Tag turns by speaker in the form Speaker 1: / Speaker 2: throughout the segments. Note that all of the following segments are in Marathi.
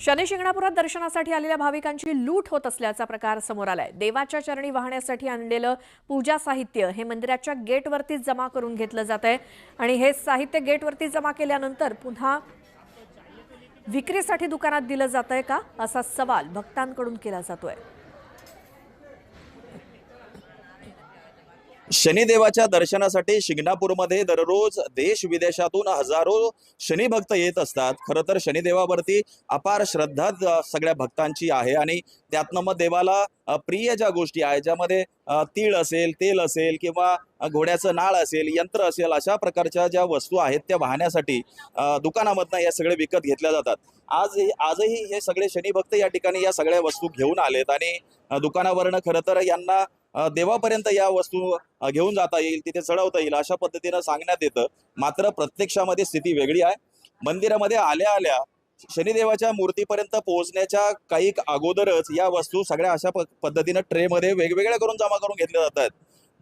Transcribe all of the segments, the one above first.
Speaker 1: शनी शिंगणापुरात दर्शनासाठी आलेल्या भाविकांची लूट होत असल्याचा प्रकार समोर आलाय. देवाच्या चरणी वाहण्यासाठी आणलेलं पूजा साहित्य हे मंदिराच्या गेटवरतीच जमा करून घेतलं जात आहे. आणि हे साहित्य गेटवरती जमा केल्यानंतर पुन्हा विक्रीसाठी दुकानात दिलं जात आहे का? असा सवाल भक्तांकडून केला जातोय.
Speaker 2: शनिदेवाच्या दर्शनासाठी शिंगणापूरमध्ये दररोज देश विदेशातून हजारो शनिभक्त येत असतात. खरं तर शनिदेवावरती अपार श्रद्धा सगळ्या भक्तांची आहे आणि त्यातनं मग देवाला प्रिय ज्या गोष्टी आहेत ज्यामध्ये तीळ असेल तेल असेल किंवा घोड्याचं नाळ असेल यंत्र असेल अशा प्रकारच्या ज्या वस्तू आहेत त्या वाहण्यासाठी दुकानामधनं या सगळे विकत घेतल्या जातात. आज आजही हे सगळे शनिभक्त या ठिकाणी या सगळ्या वस्तू घेऊन आलेत आणि दुकानावरनं खरं तर यांना देवापर्यंत या वस्तू घेऊन जाता येईल तिथे चढवता येईल अशा पद्धतीनं सांगण्यात येतं. मात्र प्रत्यक्षामध्ये स्थिती वेगळी आहे. मंदिरामध्ये आल्या आल्या शनिदेवाच्या मूर्तीपर्यंत पोहोचण्याच्या काही अगोदरच या वस्तू सगळ्या अशा पद्धतीनं ट्रेमध्ये वेगवेगळ्या करून जमा करून घेतल्या जातात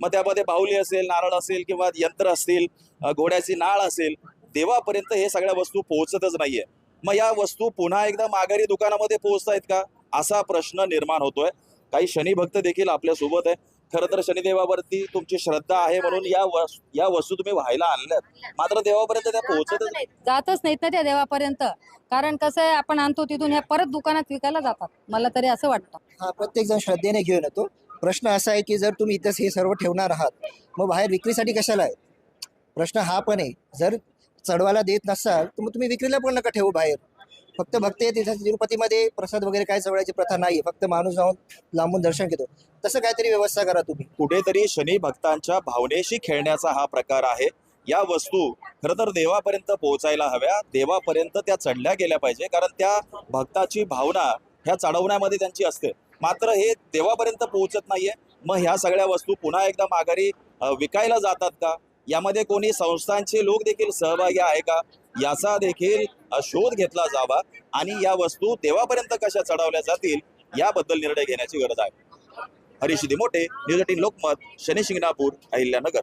Speaker 2: मग त्यामध्ये बाहुली असेल नारळ असेल किंवा यंत्र असतील घोड्याची नाळ असेल देवापर्यंत हे सगळ्या वस्तू पोहोचतच नाहीये. मग या वस्तू पुन्हा एकदा माघारी दुकानामध्ये पोहोचतायत का? असा प्रश्न निर्माण होतोय. काही शनिभक्त देखील आपल्यासोबत आहे खरं तर शनिदेवावरती तुमची श्रद्धा आहे म्हणून या वस- या वस्तू तुम्ही व्हायला आणल्यात. मात्र देवापर्यंत त्या पोहोचतच नाही
Speaker 3: जातच नाहीत ना त्या देवापर्यंत. कारण कसं आहे आपण आणतो तिथून ह्या परत दुकानात विकायला जातात. मला तरी असं वाटतं.
Speaker 4: हा प्रत्येक जण श्रद्धेने घेऊन येतो. प्रश्न असा आहे की जर तुम्ही इथंच हे सर्व ठेवणार आहात मग बाहेर विक्रीसाठी कशाला आहे? प्रश्न हा पण आहे. जर चढवायला देत नसाल तर मग तुम्ही विक्रीला पण नका ठेवू बाहेर. फक्त भक्त तिथं तिरुपतीमध्ये प्रसाद वगैरे काय चढवायची प्रथा नाही फक्त माणूस जाऊन लांबून दर्शन घेतो. तसं काहीतरी व्यवस्था करा तुम्ही.
Speaker 2: कुठेतरी शनी भक्तांच्या भावनेशी खेळण्याचा हा प्रकार आहे. या वस्तू खरं तर देवापर्यंत पोहोचायला हव्या. देवापर्यंत त्या चढल्या गेल्या पाहिजे. कारण त्या भक्ताची भावना ह्या चढवण्यामध्ये त्यांची असते. मात्र हे देवापर्यंत पोहोचत नाहीये. मग ह्या सगळ्या वस्तू पुन्हा एकदा माघारी विकायला जातात का? यामध्ये कोणी संस्थांचे लोक देखील सहभागी आहे का? याचा देखील शोध घेतला जावा आणि या वस्तू देवापर्यंत कशा चढवल्या जातील याबद्दल निर्णय घेण्याची गरज आहे. Harish Mothe news eighteen Lokmat Shani Shingnapur Ahilyanagar.